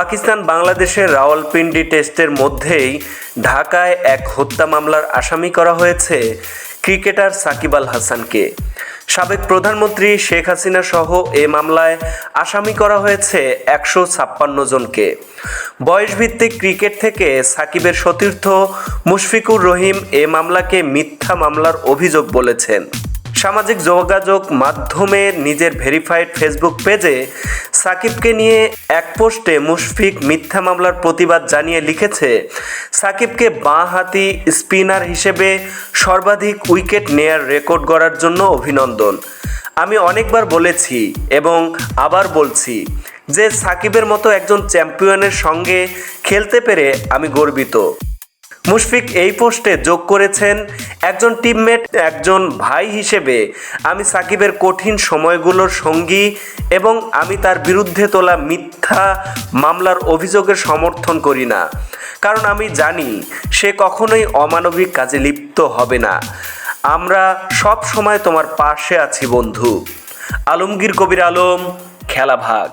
পাকিস্তান বাংলাদেশের রাওয়ালপিন্ডি টেস্টের মধ্যেই ঢাকায় এক হত্যা মামলার আসামি করা হয়েছে ক্রিকেটার সাকিব আল হাসানকে। সাবেক প্রধানমন্ত্রী শেখ হাসিনা সহ এ মামলায় আসামি করা হয়েছে একশো ছাপ্পান্ন জনকে। বয়সভিত্তিক ক্রিকেট থেকে সাকিবের সতীর্থ মুশফিকুর রহিম এ মামলাকে মিথ্যা মামলার অভিযোগ বলেছেন। সামাজিক যোগাযোগ মাধ্যমে নিজের ভেরিফাইড ফেসবুক পেজে সাকিবকে নিয়ে এক পোস্টে মুশফিক মিথ্যা মামলার প্রতিবাদ জানিয়ে লিখেছে, সাকিবকে বাঁ হাতি স্পিনার হিসেবে সর্বাধিক উইকেট নেয়ার রেকর্ড গড়ার জন্য অভিনন্দন। আমি অনেকবার বলেছি এবং আবার বলছি যে সাকিবের মতো একজন চ্যাম্পিয়নের সঙ্গে খেলতে পেরে আমি গর্বিত। মুশফিক এই পোস্টে যোগ করেছেন একজন টিমমেট একজন ভাই হিসেবে। আমি সাকিবের কঠিন সময়গুলোর সঙ্গী এবং আমি তার বিরুদ্ধে তোলা মিথ্যা মামলার অভিযোগের সমর্থন করি না। কারণ আমি জানি সে কখনোই অমানবিক কাজে লিপ্ত হবে না। আমরা সব সময় তোমার পাশে আছি বন্ধু। আলমগীর, কবির আলম, খেলা ভাগ।